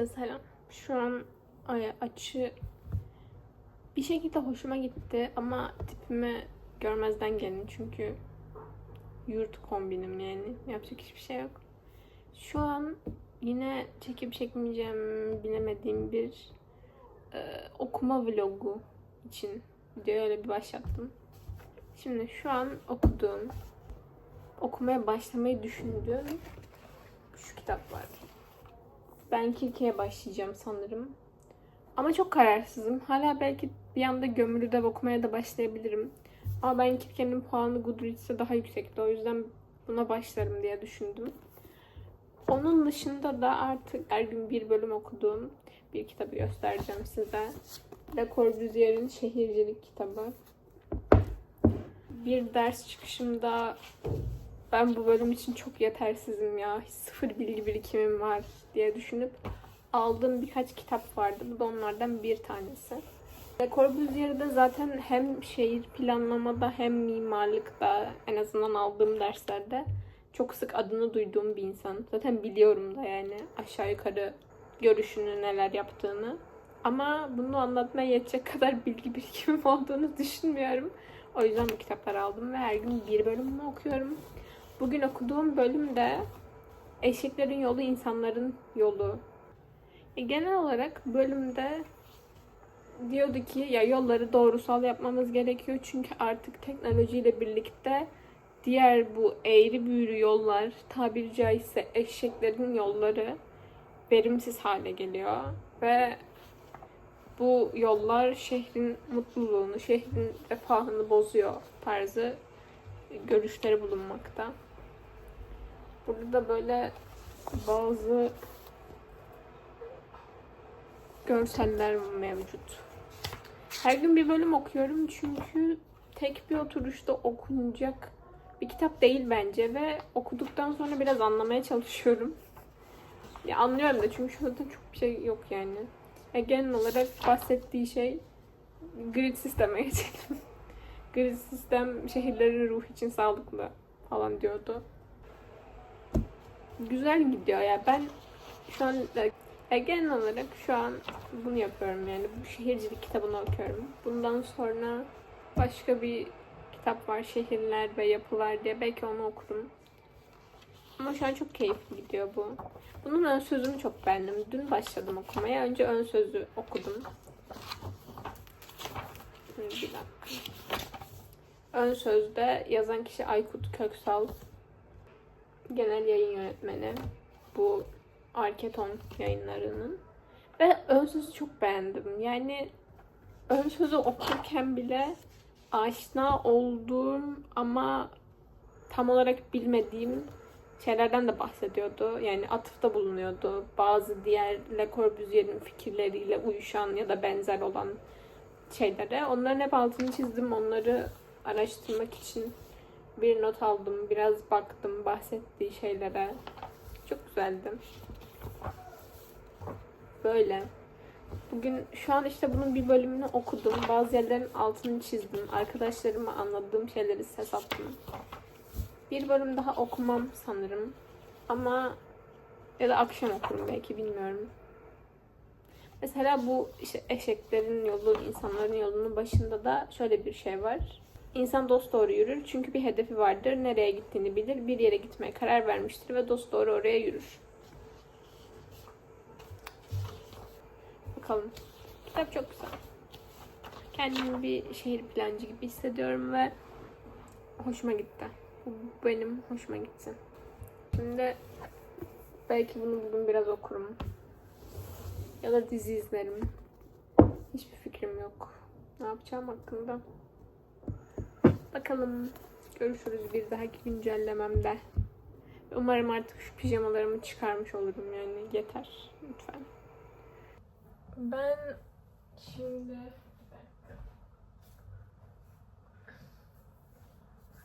Herkese selam. Şu an ay, açı bir şekilde hoşuma gitti ama tipimi görmezden gelin çünkü yurt kombinim yani yapacak hiçbir şey yok. Şu an yine çekip çekmeyeceğim bilemediğim bir e, okuma vlogu için videoyu öyle bir başlattım. Şimdi şu an okuduğum, okumaya başlamayı düşündüğüm şu kitap var. Ben Kirke'ye başlayacağım sanırım. Ama çok kararsızım. Hala belki bir anda Gömülü'de okumaya da başlayabilirim. Ama ben Kirke'nin puanı Goodreads'e daha yüksekti. O yüzden buna başlarım diye düşündüm. Onun dışında da artık her gün bir bölüm okuduğum bir kitabı göstereceğim size. Le Corbusier'in Şehircilik kitabı. Bir ders çıkışımda ben bu bölüm için çok yetersizim ya. Sıfır bilgi birikimim var diye düşünüp aldığım birkaç kitap vardı. Bu da onlardan bir tanesi. Corbusier'de zaten hem şehir planlamada hem mimarlıkta en azından aldığım derslerde çok sık adını duyduğum bir insan. Zaten biliyorum da yani aşağı yukarı görüşünü neler yaptığını. Ama bunu anlatmaya yetecek kadar bilgi birikimim olduğunu düşünmüyorum. O yüzden bu kitapları aldım ve her gün bir bölümünü okuyorum. Bugün okuduğum bölüm de Eşeklerin Yolu insanların Yolu. E, genel olarak bölümde diyordu ki ya yolları doğrusal yapmamız gerekiyor çünkü artık teknolojiyle birlikte diğer bu eğri büğrü yollar tabiri caizse eşeklerin yolları verimsiz hale geliyor ve bu yollar şehrin mutluluğunu, şehrin refahını bozuyor tarzı görüşleri bulunmakta. Burada da böyle bazı görseller mevcut. Her gün bir bölüm okuyorum çünkü tek bir oturuşta okunacak bir kitap değil bence ve okuduktan sonra biraz anlamaya çalışıyorum. Ya anlıyorum da çünkü şurada çok bir şey yok yani. Ya genel olarak bahsettiği şey grid sisteme geçelim. grid sistem şehirlerin ruh için sağlıklı falan diyordu. Güzel gidiyor ya. Ben şu an ya genel olarak şu an bunu yapıyorum yani. Bu şehircilik kitabını okuyorum. Bundan sonra başka bir kitap var. Şehirler ve yapılar diye. Belki onu okurum. Ama şu an çok keyifli gidiyor bu. Bunun ön sözünü çok beğendim. Dün başladım okumaya. Önce ön sözü okudum. Bir dakika. Ön sözde yazan kişi Aykut Köksal. Genel yayın yönetmeni. Bu Arketon yayınlarının. Ve ön sözü çok beğendim. Yani ön sözü okurken bile aşina olduğum ama tam olarak bilmediğim şeylerden de bahsediyordu. Yani atıfta bulunuyordu. Bazı diğer Le Corbusier'in fikirleriyle uyuşan ya da benzer olan şeylere. Onların hep altını çizdim. Onları araştırmak için bir not aldım. Biraz baktım bahsettiği şeylere. Çok güzeldi. Böyle. Bugün şu an işte bunun bir bölümünü okudum. Bazı yerlerin altını çizdim. Arkadaşlarıma anladığım şeyleri ses attım. Bir bölüm daha okumam sanırım. Ama ya da akşam okurum belki bilmiyorum. Mesela bu işte eşeklerin yolu, insanların yolunun başında da şöyle bir şey var. İnsan dost doğru yürür çünkü bir hedefi vardır. Nereye gittiğini bilir. Bir yere gitmeye karar vermiştir ve dost doğru oraya yürür. Bakalım. Kitap çok güzel. Kendimi bir şehir plancı gibi hissediyorum ve hoşuma gitti. Bu benim hoşuma gitti. Şimdi belki bunu bugün biraz okurum. Ya da dizi izlerim. Hiçbir fikrim yok. Ne yapacağım hakkında. Bakalım. Görüşürüz bir dahaki güncellememde. Umarım artık şu pijamalarımı çıkarmış olurum yani. Yeter. Lütfen. Ben şimdi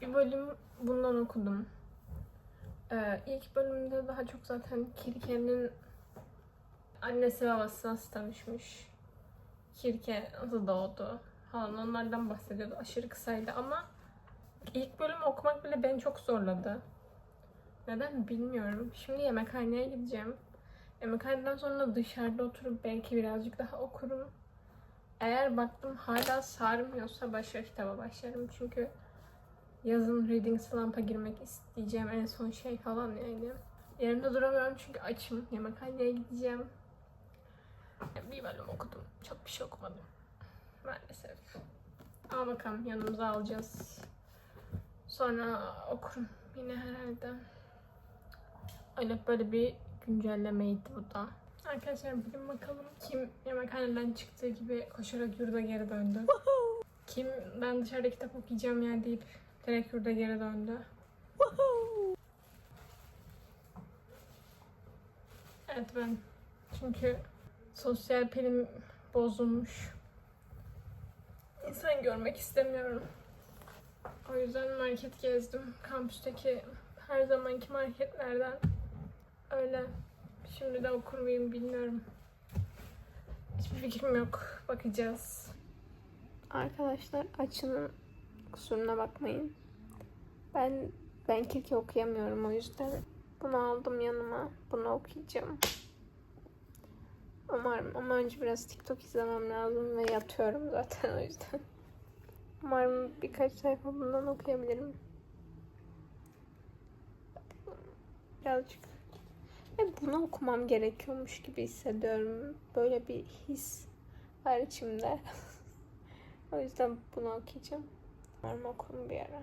bir bölüm bundan okudum. Ee, ilk bölümde daha çok zaten Kirke'nin annesi babası nasıl tanışmış, Kirke nasıl doğdu falan onlardan bahsediyordu. Aşırı kısaydı ama ilk bölümü okumak bile beni çok zorladı. Neden bilmiyorum. Şimdi yemekhaneye gideceğim. Yemekhaneden sonra dışarıda oturup belki birazcık daha okurum. Eğer baktım hala sarmıyorsa başka kitaba başlarım. Çünkü yazın reading slump'a girmek isteyeceğim en son şey falan yani. Yerimde duramıyorum çünkü açım. Yemekhaneye gideceğim. Bir bölüm okudum. Çok bir şey okumadım. Maalesef. Ama bakalım yanımıza alacağız. Sonra okurum yine herhalde. Öyle böyle bir güncellemeydi bu da. Arkadaşlar bugün bakalım kim yemekhaneden çıktığı gibi koşarak yurda geri döndü. Kim ben dışarıda kitap okuyacağım ya deyip direkt yurda geri döndü. Evet ben. Çünkü sosyal pilim bozulmuş. İnsan görmek istemiyorum. O yüzden market gezdim. Kampüsteki her zamanki marketlerden. Öyle. Şimdi de okur muyum bilmiyorum. Hiçbir fikrim yok. Bakacağız. Arkadaşlar açının kusuruna bakmayın. Ben ben kirki okuyamıyorum o yüzden bunu aldım yanıma. Bunu okuyacağım. Umarım ama önce biraz TikTok izlemem lazım ve yatıyorum zaten o yüzden. Umarım birkaç sayfa bundan okuyabilirim. Birazcık. Ve bunu okumam gerekiyormuş gibi hissediyorum. Böyle bir his var içimde. o yüzden bunu okuyacağım. Umarım okurum bir ara.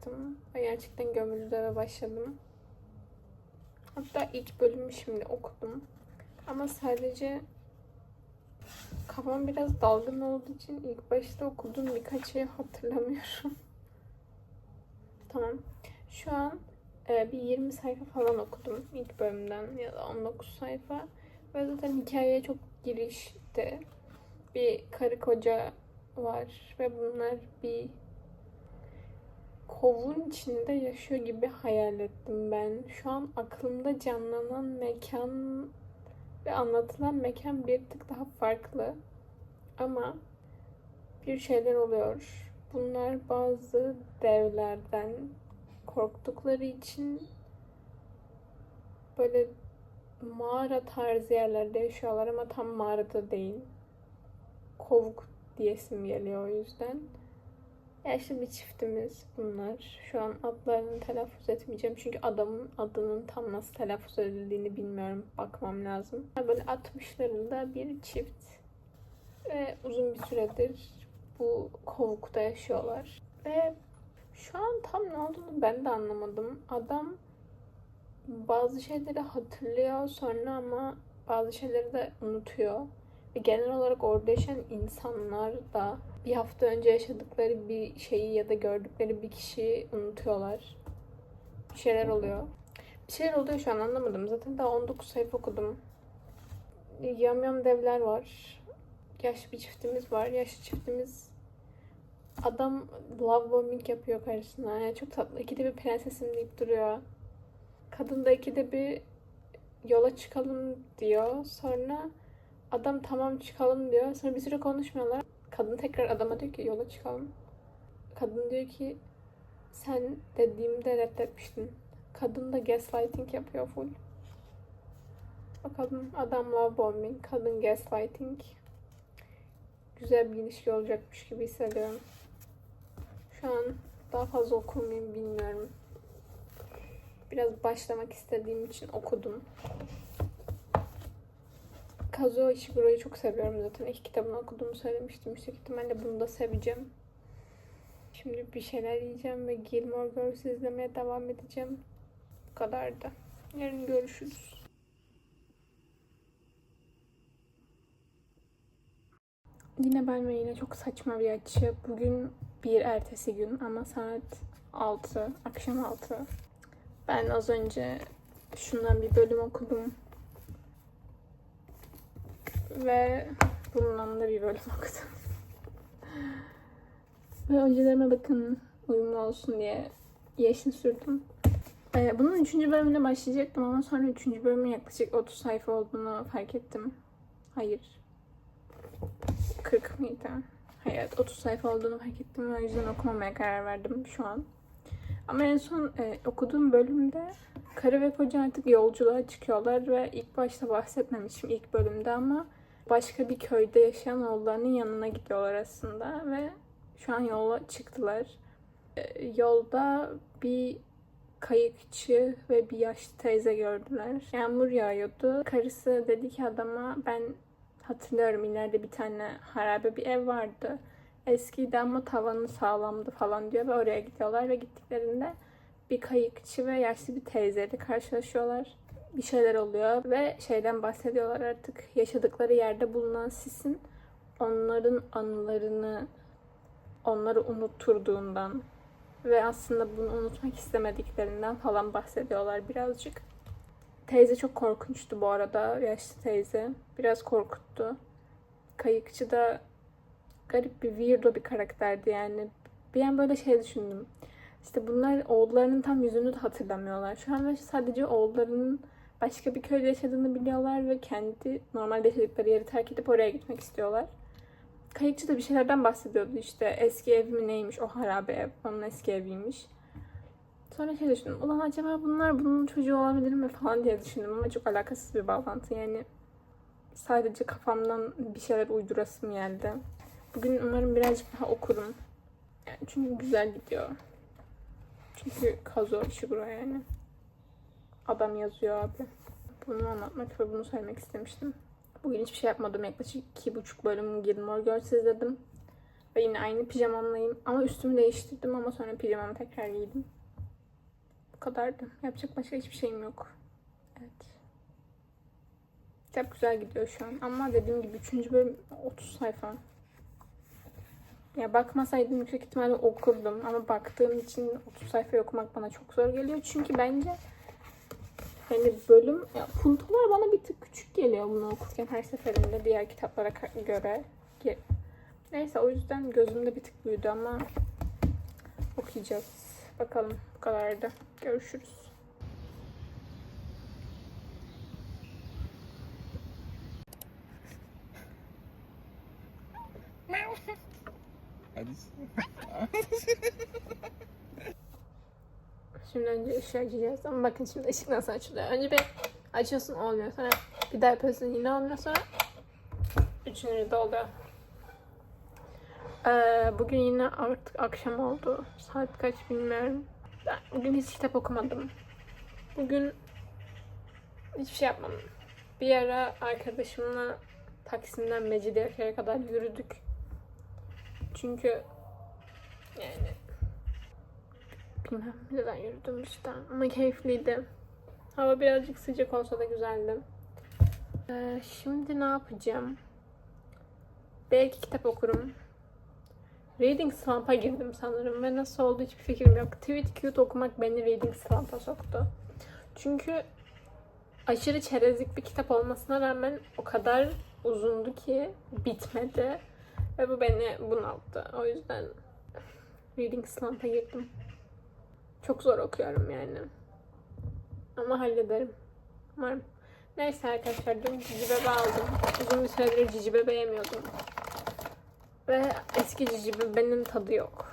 Bıraktım. ve Gerçekten gömülü eve başladım. Hatta ilk bölümü şimdi okudum. Ama sadece kafam biraz dalgın olduğu için ilk başta okuduğum birkaç şeyi hatırlamıyorum. tamam. Şu an e, bir 20 sayfa falan okudum ilk bölümden ya da 19 sayfa. Ve zaten hikayeye çok girişti. Bir karı koca var ve bunlar bir kovun içinde yaşıyor gibi hayal ettim ben. Şu an aklımda canlanan mekan ve anlatılan mekan bir tık daha farklı. Ama bir şeyler oluyor. Bunlar bazı devlerden korktukları için böyle mağara tarzı yerlerde yaşıyorlar ama tam mağarada değil. Kovuk diyesim geliyor o yüzden. Yaşlı bir çiftimiz bunlar. Şu an adlarını telaffuz etmeyeceğim çünkü adamın adının tam nasıl telaffuz edildiğini bilmiyorum. Bakmam lazım. Böyle 60'larında bir çift ve uzun bir süredir bu kovukta yaşıyorlar. Ve şu an tam ne olduğunu ben de anlamadım. Adam bazı şeyleri hatırlıyor sonra ama bazı şeyleri de unutuyor. Ve genel olarak orada yaşayan insanlar da bir hafta önce yaşadıkları bir şeyi ya da gördükleri bir kişiyi unutuyorlar. Bir şeyler oluyor. Bir şeyler oluyor şu an anlamadım. Zaten daha 19 sayfa okudum. Yamyam devler var. Yaşlı bir çiftimiz var. Yaşlı çiftimiz adam love bombing yapıyor karşısına. Yani çok tatlı. İkide bir prensesim deyip duruyor. Kadın da ikide bir yola çıkalım diyor. Sonra adam tamam çıkalım diyor. Sonra bir süre konuşmuyorlar. Kadın tekrar adama diyor ki yola çıkalım. Kadın diyor ki sen dediğimde reddetmiştin. Kadın da gaslighting yapıyor full. Bakalım adam love bombing, kadın gaslighting. Güzel bir ilişki olacakmış gibi hissediyorum. Şu an daha fazla okur muyum bilmiyorum. Biraz başlamak istediğim için okudum. Kazuo Ishiburo'yu çok seviyorum zaten. İlk kitabını okuduğumu söylemiştim. Yüksek ihtimalle bunu da seveceğim. Şimdi bir şeyler yiyeceğim ve Gilmore Girls izlemeye devam edeceğim. Bu kadardı. Yarın görüşürüz. Yine ben ve yine çok saçma bir açı. Bugün bir ertesi gün ama saat 6, akşam 6. Ben az önce şundan bir bölüm okudum. Ve bundan da bir bölüm okudum. Ve öncelerime bakın uyumlu olsun diye yeşil sürdüm. Ee, bunun üçüncü bölümüne başlayacaktım ama sonra üçüncü bölümün yaklaşık 30 sayfa olduğunu fark ettim. Hayır. 40 mıydı? Hayır 30 sayfa olduğunu fark ettim ve o yüzden okumamaya karar verdim şu an. Ama en son e, okuduğum bölümde karı ve koca artık yolculuğa çıkıyorlar ve ilk başta bahsetmemişim ilk bölümde ama başka bir köyde yaşayan oğullarının yanına gidiyorlar aslında ve şu an yola çıktılar. E, yolda bir kayıkçı ve bir yaşlı teyze gördüler. Yağmur yağıyordu. Karısı dedi ki adama ben hatırlıyorum ileride bir tane harabe bir ev vardı. Eskiydi ama tavanı sağlamdı falan diyor ve oraya gidiyorlar ve gittiklerinde bir kayıkçı ve yaşlı bir teyzeyle karşılaşıyorlar. Bir şeyler oluyor ve şeyden bahsediyorlar artık yaşadıkları yerde bulunan sisin onların anılarını onları unutturduğundan ve aslında bunu unutmak istemediklerinden falan bahsediyorlar birazcık. Teyze çok korkunçtu bu arada, yaşlı teyze. Biraz korkuttu. Kayıkçı da garip bir weirdo bir karakterdi yani. Bir an böyle şey düşündüm. İşte bunlar oğullarının tam yüzünü de hatırlamıyorlar. Şu an sadece oğullarının başka bir köyde yaşadığını biliyorlar ve kendi normalde yaşadıkları yeri terk edip oraya gitmek istiyorlar. Kayıkçı da bir şeylerden bahsediyordu işte eski ev mi neymiş o harabe ev onun eski eviymiş. Sonra şey düşündüm ulan acaba bunlar bunun çocuğu olabilir mi falan diye düşündüm ama çok alakasız bir bağlantı yani sadece kafamdan bir şeyler uydurasım geldi. Bugün umarım birazcık daha okurum. Yani çünkü güzel gidiyor. Çünkü kazo işi buraya yani. Adam yazıyor abi. Bunu anlatmak ve bunu söylemek istemiştim. Bugün hiçbir şey yapmadım. Yaklaşık iki buçuk bölüm Gilmore Girls izledim. Ve yine aynı pijamamlayım. Ama üstümü değiştirdim ama sonra pijamamı tekrar giydim. Bu kadardı. Yapacak başka hiçbir şeyim yok. Evet. Kitap güzel gidiyor şu an. Ama dediğim gibi 3. bölüm 30 sayfa. Ya bakmasaydım yüksek ihtimalle okurdum. Ama baktığım için 30 sayfa okumak bana çok zor geliyor. Çünkü bence yani bölüm, ya puntolar bana bir tık küçük geliyor bunu okurken her seferinde diğer kitaplara göre. Neyse o yüzden gözümde bir tık büyüdü ama okuyacağız. Bakalım bu kadardı. Görüşürüz. Hadi. Şimdi önce ışığı açacağız ama bakın şimdi ışık nasıl açılıyor. Önce bir açıyorsun olmuyor sonra bir daha yapıyorsun yine olmuyor sonra üçüncü de. Ee, bugün yine artık akşam oldu. Saat kaç bilmiyorum. Ben bugün hiç kitap okumadım. Bugün hiçbir şey yapmadım. Bir ara arkadaşımla Taksim'den Mecidiyeköy'e kadar yürüdük. Çünkü yani neden yürüdüm işte ama keyifliydi. Hava birazcık sıcak olsa da güzeldi. Ee, şimdi ne yapacağım? Belki kitap okurum. Reading slump'a girdim sanırım ve nasıl oldu hiçbir fikrim yok. Tweet cute okumak beni reading slump'a soktu. Çünkü aşırı çerezlik bir kitap olmasına rağmen o kadar uzundu ki bitmedi. Ve bu beni bunalttı. O yüzden reading slump'a girdim. Çok zor okuyorum yani. Ama hallederim. Umarım. Neyse arkadaşlar dün cici bebe aldım. Uzun bir süredir cici bebe yemiyordum. Ve eski cici bebenin tadı yok.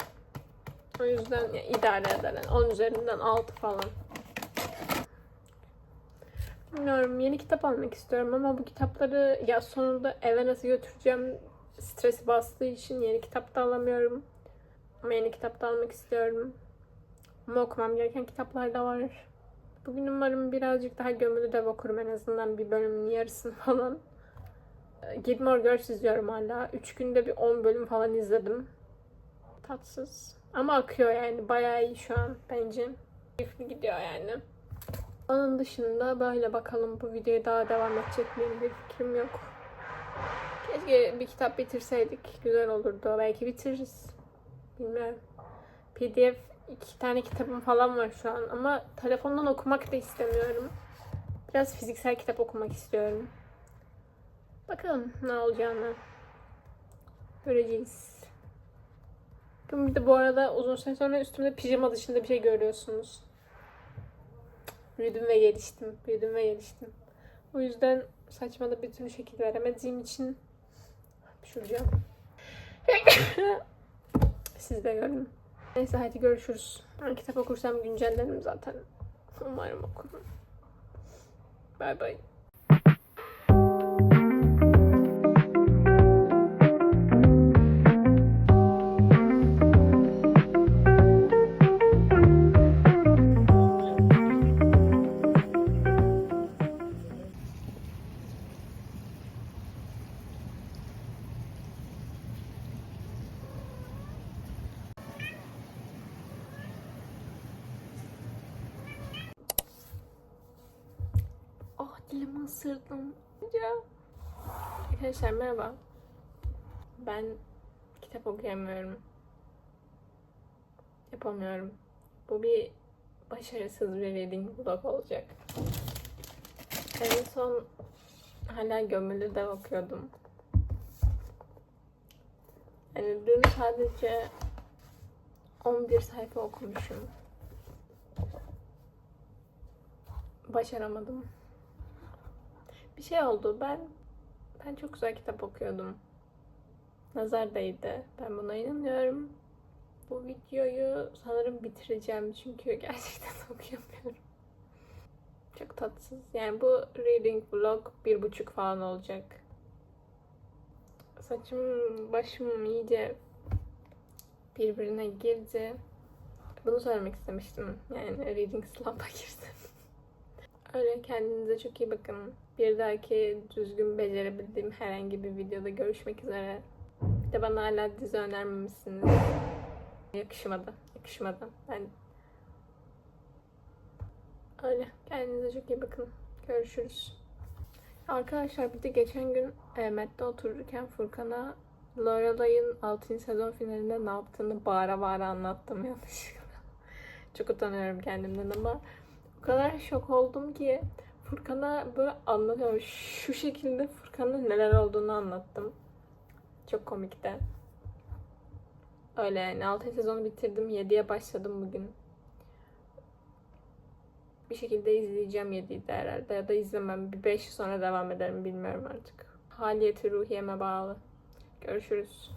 O yüzden ya, idare eder. Yani 10 üzerinden 6 falan. Bilmiyorum yeni kitap almak istiyorum ama bu kitapları ya sonunda eve nasıl götüreceğim stresi bastığı için yeni kitap da alamıyorum. Ama yeni kitap da almak istiyorum. Ama okumam gereken kitaplar da var. Bugün umarım birazcık daha gömülü dev okurum en azından bir bölümün yarısını falan. Ee, Gilmore Girls izliyorum hala. 3 günde bir 10 bölüm falan izledim. Tatsız. Ama akıyor yani. Bayağı iyi şu an bence. Keyifli gidiyor yani. Onun dışında böyle bakalım bu videoyu daha devam edecek miyim bir fikrim yok. Keşke bir kitap bitirseydik. Güzel olurdu. Belki bitiririz. Bilmiyorum. PDF iki tane kitabım falan var şu an ama telefondan okumak da istemiyorum. Biraz fiziksel kitap okumak istiyorum. Bakalım ne olacağını. Göreceğiz. Bir de bu arada uzun süre sonra üstümde pijama dışında bir şey görüyorsunuz. Büyüdüm ve geliştim. Büyüdüm ve geliştim. O yüzden saçma da bir türlü şekil veremediğim için şuracağım. Siz de görün. Neyse hadi görüşürüz. Ben kitap okursam güncellenirim zaten. Umarım okurum. Bay bay. Bu bir başarısız bir reading vlog olacak. En son hala gömülü de okuyordum. Yani dün sadece 11 sayfa okumuşum. Başaramadım. Bir şey oldu. Ben ben çok güzel kitap okuyordum. Nazar değdi. Ben buna inanıyorum. Bu videoyu sanırım bitireceğim çünkü gerçekten okuyamıyorum. Çok tatsız. Yani bu reading vlog bir buçuk falan olacak. Saçım, başım iyice birbirine girdi. Bunu söylemek istemiştim. Yani reading slump'a girdim. Öyle kendinize çok iyi bakın. Bir dahaki düzgün becerebildiğim herhangi bir videoda görüşmek üzere. Bir de bana hala dizi önermemişsiniz. Yakışmadı. Yakışmadı. Ben öyle. Kendinize çok iyi bakın. Görüşürüz. Arkadaşlar bir de geçen gün e, otururken Furkan'a Lorelay'ın 6. sezon finalinde ne yaptığını bağıra bağıra anlattım yanlışlıkla. Çok utanıyorum kendimden ama o kadar şok oldum ki Furkan'a böyle anlatıyorum. Şu şekilde Furkan'ın neler olduğunu anlattım. Çok komikti. Öyle yani 6. sezonu bitirdim. 7'ye başladım bugün. Bir şekilde izleyeceğim 7'yi de herhalde. Ya da izlemem. Bir 5 sonra devam ederim bilmiyorum artık. Haliyeti ruhiyeme bağlı. Görüşürüz.